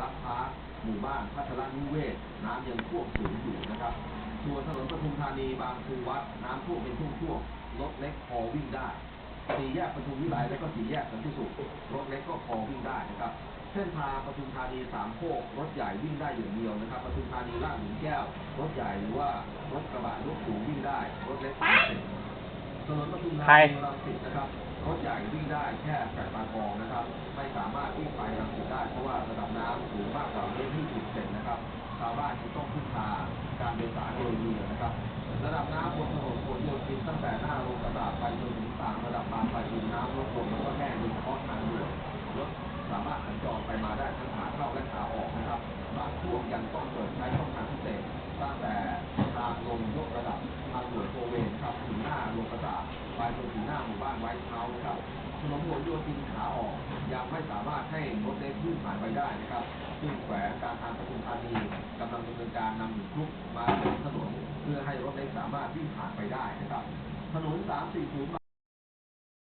ระพาร์คหมู่บ้านพัทรนิเวศ น้ำยังท่วมสูงอยู่นะครับ ส่วนถนนปทุมธานีบางครูวัด น้ำท่วมเป็นช่วงๆรถเล็กพอวิ่งได้สี่แยกปทุมวิไลและก็สี่แยกสันติสุขรถเล็กก็พอวิ่งได้นะครับเส้นทางปทุมธานีสามโคกรถใหญ่วิ่งได้อย่างเดียวนะครับปทุมธานีลาดหลุมแก้ว รถใหญ่หรือว่ารถกระบะรถสูงวิ่งได้ รถเล็กไม่ได้ถนนปทุมธาใครนีรังสิตนะครับรถใหญ่วิ่งได้แค่แปดปากคลองนะครับางสูงมากกว่าเมตรที่สิบเซนนะครับ ชาวบ้านจึงต้องพึ่งพาการโดยสารโดยเรือนะครับ ระดับน้ำบนถนนผลโยธินตั้งแต่หน้าโรงกระดาษไปจนถึงต่างระดับบางปลายดินน้ำลดลงแล้วก็แห้งโดยเฉพาะทางด่วนรถสามารถสัญจรไปมาได้ทั้งขาเข้าและขาออกนะครับ บางช่วงยังต้องเปิดใช้ช่องทางพิเศษตั้งแต่ทางลงยกระดับทางด่วนโทเวนครับถึงหน้าโรงกระดาษไปจนถึงหน้าหมู่บ้านไวท์เฮาส์นะครับถนนผลโยธินขาออกยังไม่สามารถให้รถเล็กวิ่งผ่าน ไปได้นะครับซึ่งแขวงการทางปทุมธานีกำลังดำเนินการนำหนุนคลุกมาเสริมถนนเพื่อให้รถเล็กสามารถวิ่งผ่านไปได้นะครับ ถนน 340